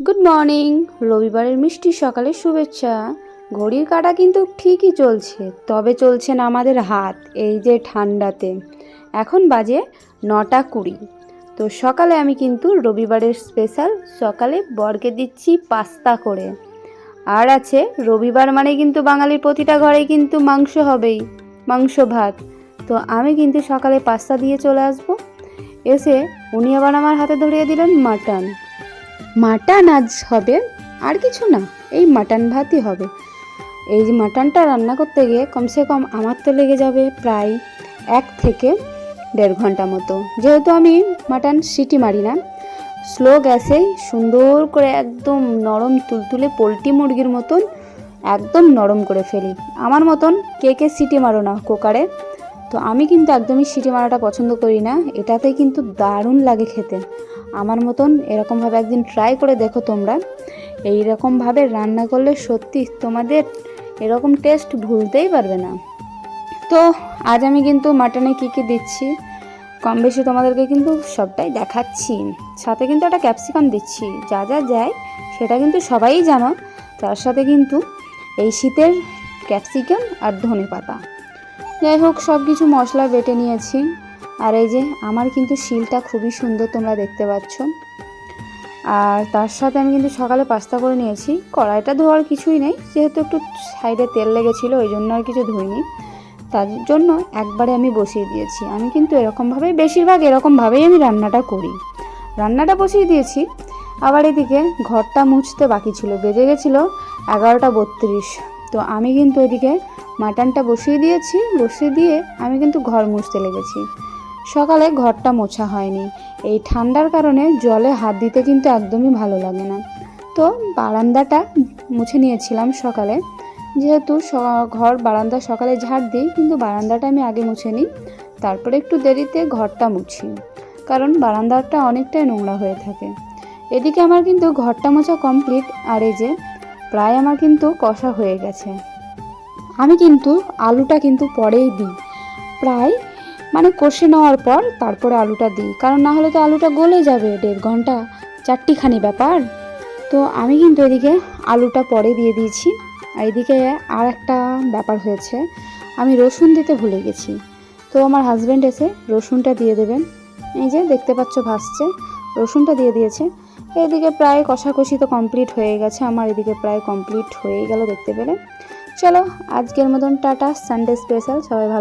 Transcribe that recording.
Good morning রবিবারের মিষ্টি সকালের শুভেচ্ছা। ঘড়ির কাটা কিন্তু ঠিকই চলছে, তবে চলছে না আমাদের হাত, এই যে ঠান্ডাতে। এখন বাজে নটা কুড়ি। তো সকালে আমি কিন্তু রবিবারের স্পেশাল সকালে বরকে দিচ্ছি পাস্তা করে। আর আছে, রবিবার মানে কিন্তু বাঙালির প্রতিটা ঘরে কিন্তু মাংস হবেই, মাংস ভাত। তো আমি কিন্তু সকালে পাস্তা দিয়ে চলে আসব। এসে উনি আবার আমার হাতে ধরিয়ে দিলেন মাটন। মাটন আজ হবে, আর কিছু না, এই মাটন ভাতই হবে। এই যে মাটনটা রান্না করতে গিয়ে কমসে কম আমার তো লেগে যাবে প্রায় এক থেকে দেড় ঘণ্টা মতো। যেহেতু আমি মাটন সিটি মারি না, স্লো গ্যাসেই সুন্দর করে একদম নরম তুলতুলে পোলট্রি মুরগির মতন একদম নরম করে ফেলি। আমার মতন কে কে সিটি মারো না কুকারে, তো আমি কিন্তু একদমই সিটি মারাটা পছন্দ করি না এটাতে কিন্তু দারুণ লাগে খেতে। আমার মতন এরকমভাবে একদিন ট্রাই করে দেখো তোমরা। এই রকমভাবে রান্না করলে সত্যি তোমাদের এরকম টেস্ট ভুলতেই পারবে না। তো আজ আমি কিন্তু মাটনে কী কী দিচ্ছি কম বেশি তোমাদেরকে কিন্তু সবটাই দেখাচ্ছি। সাথে কিন্তু একটা ক্যাপসিকাম দিচ্ছি, যা যা যায় সেটা কিন্তু সবাই জানো। তার সাথে কিন্তু এই শীতের ক্যাপসিকাম আর ধনে পাতা যাই হোক সব কিছু মশলা বেটে নিয়েছি। আর এই যে আমার কিন্তু শিলটা খুবই সুন্দর তোমরা দেখতে পাচ্ছ। আর তার সাথে আমি কিন্তু সকালে পাস্তা করে নিয়েছি। কড়াইটা ধোয়ার কিছুই নেই, যেহেতু একটু সাইডে তেল লেগেছিলো, ওই জন্য আর কিছু ধুইনি। তার জন্য একবারে আমি বসিয়ে দিয়েছি। আমি কিন্তু এরকমভাবেই, বেশিরভাগ এরকমভাবেই আমি রান্নাটা করি। রান্নাটা বসিয়ে দিয়েছি। আবার এদিকে ঘরটা মুছতে বাকি ছিল, বেজে গেছিল এগারোটা বত্রিশ। তো আমি কিন্তু ওইদিকে মাটনটা বসিয়ে দিয়েছি, বসিয়ে দিয়ে আমি কিন্তু ঘর মুছতে লেগেছি। সকালে ঘরটা মোছা হয়নি। এই ঠান্ডার কারণে জলে হাত দিতে কিন্তু একদমই ভালো লাগে না। তো বারান্দাটা মুছে নিয়েছিলাম সকালে। যেহেতু ঘর বারান্দা সকালে ঝাড় দিই, কিন্তু বারান্দাটা আমি আগে মুছে নিই। তারপরে একটু দেরিতে ঘরটা মুছি। কারণ বারান্দাটা অনেকটাই নোংরা হয়ে থাকে। এদিকে আমার কিন্তু ঘরটা মোছা কমপ্লিট, আর এই যে প্রায় আমার কিন্তু কষা হয়ে গেছে। আমি কিন্তু আলুটা কিন্তু পরেই দিই। প্রায় মানে কষে নেওয়ার পর তারপরে আলুটা দিই। কারণ না হলে তো আলুটা গলে যাবে, দেড় ঘণ্টা, চারটিখানি ব্যাপার। তো আমি কিন্তু এদিকে আলুটা পরে দিয়ে দিয়েছি। আর এদিকে আর একটা ব্যাপার হয়েছে, আমি রসুন দিতে ভুলে গেছি। তো আমার হাজব্যান্ড এসে রসুনটা দিয়ে দেবেন। এই যে দেখতে পাচ্ছ ভাসছে, রসুনটা দিয়ে দিয়েছে। এদিকে প্রায় কষাকষি তো কমপ্লিট হয়ে গেছে, আমার এদিকে প্রায় কমপ্লিট হয়ে গেল দেখতে পেলে। চলো, আজকের মতন টাটা সানডে স্পেশাল সবাই ভালো